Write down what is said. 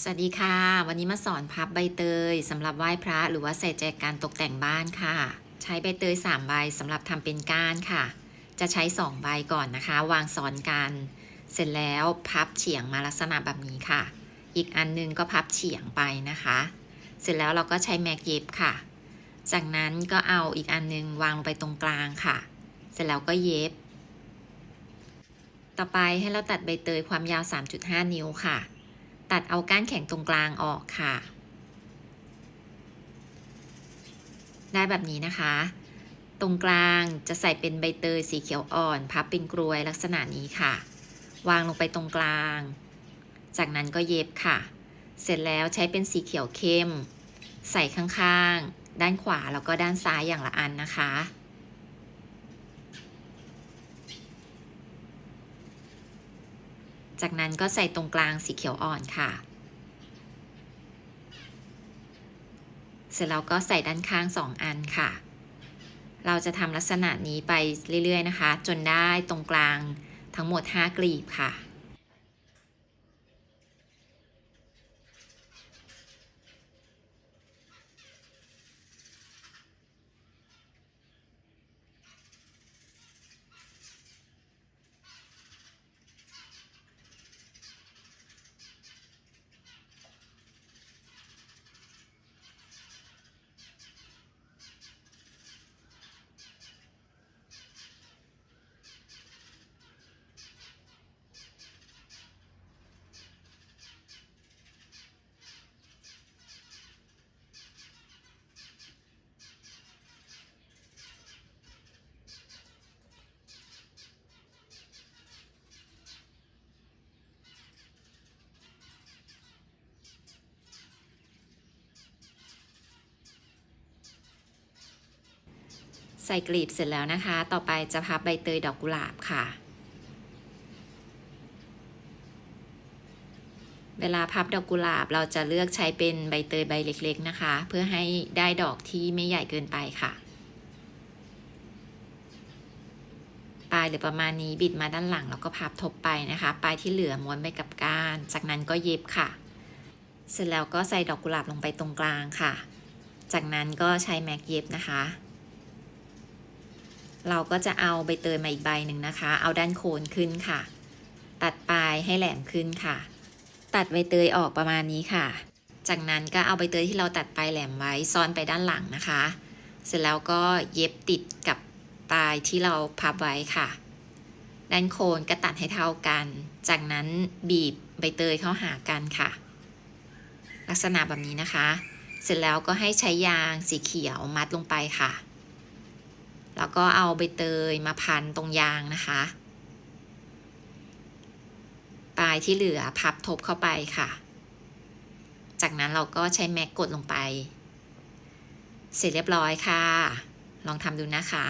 สวัสดีค่ะ วันนี้มาสอนพับใบเตยสำหรับไหว้พระหรือว่าใส่ใจการตกแต่งบ้านค่ะ ใช้ใบเตย3ใบสำหรับทำเป็นก้านค่ะ จะใช้2ใบก่อนนะคะ วางซ้อนกัน เสร็จแล้วพับเฉียงมาลักษณะแบบนี้ค่ะ อีกอันนึงก็พับเฉียงไปนะคะ เสร็จแล้วเราก็ใช้แม็กเย็บค่ะ จากนั้นก็เอาอีกอันนึงวางลงไปตรงกลางค่ะ เสร็จแล้วก็เย็บ ต่อไปให้เราตัดใบเตยความยาว 3.5 นิ้วค่ะ ตัดเอาก้านแข็งตรงกลางออกค่ะ ได้แบบนี้นะคะ ตรงกลางจะใส่เป็นใบเตยสีเขียวอ่อน พับเป็นกรวยลักษณะนี้ค่ะ วางลงไปตรงกลาง จากนั้นก็เย็บค่ะ เสร็จแล้วใช้เป็นสีเขียวเข้ม ใส่ข้างๆ ด้านขวาแล้วก็ด้านซ้ายอย่างละอันนะคะ จากนั้นก็ใส่ตรงกลางสีเขียวอ่อนค่ะ เสร็จแล้วก็ใส่ด้านข้างสองอันค่ะ เราจะทำลักษณะนี้ไปเรื่อยๆนะคะ จนได้ตรงกลางทั้งหมด 5 กลีบค่ะ ใส่กลีบเสร็จแล้วนะคะ ต่อไปจะพับใบเตยดอกกุหลาบค่ะ เวลาพับดอกกุหลาบเราจะเลือกใช้เป็นใบเตยใบเล็กๆนะคะ เพื่อให้ได้ดอกที่ไม่ใหญ่เกินไปค่ะ ปลายหรือประมาณนี้บิดมาด้านหลังแล้วก็พับทบไปนะคะ ปลายที่เหลือม้วนไปกับก้าน จากนั้นก็เย็บค่ะ เสร็จแล้วก็ใส่ดอกกุหลาบลงไปตรงกลางค่ะ จากนั้นก็ใช้แม็กเย็บนะคะ เราก็จะเอาใบเตยมาอีกใบหนึ่งนะคะ เอาด้านโคนขึ้นค่ะ ตัดปลายให้แหลมขึ้นค่ะ ตัดใบเตยออกประมาณนี้ค่ะ จากนั้นก็เอาใบเตยที่เราตัดปลายแหลมไว้ซ่อนไปด้านหลังนะคะ เสร็จแล้วก็เย็บติดกับปลายที่เราพับไว้ค่ะ ด้านโคนก็ตัดให้เท่ากัน จากนั้นบีบใบเตยเข้าหากันค่ะ ลักษณะแบบนี้นะคะ เสร็จแล้วก็ให้ใช้ยางสีเขียวมัดลงไปค่ะ แล้วก็เอาใบเตยมาพันตรงยางนะคะ ปลายที่เหลือพับทบเข้าไปค่ะ จากนั้นเราก็ใช้แม็กกดลงไป เสร็จเรียบร้อยค่ะ ลองทำดูนะคะ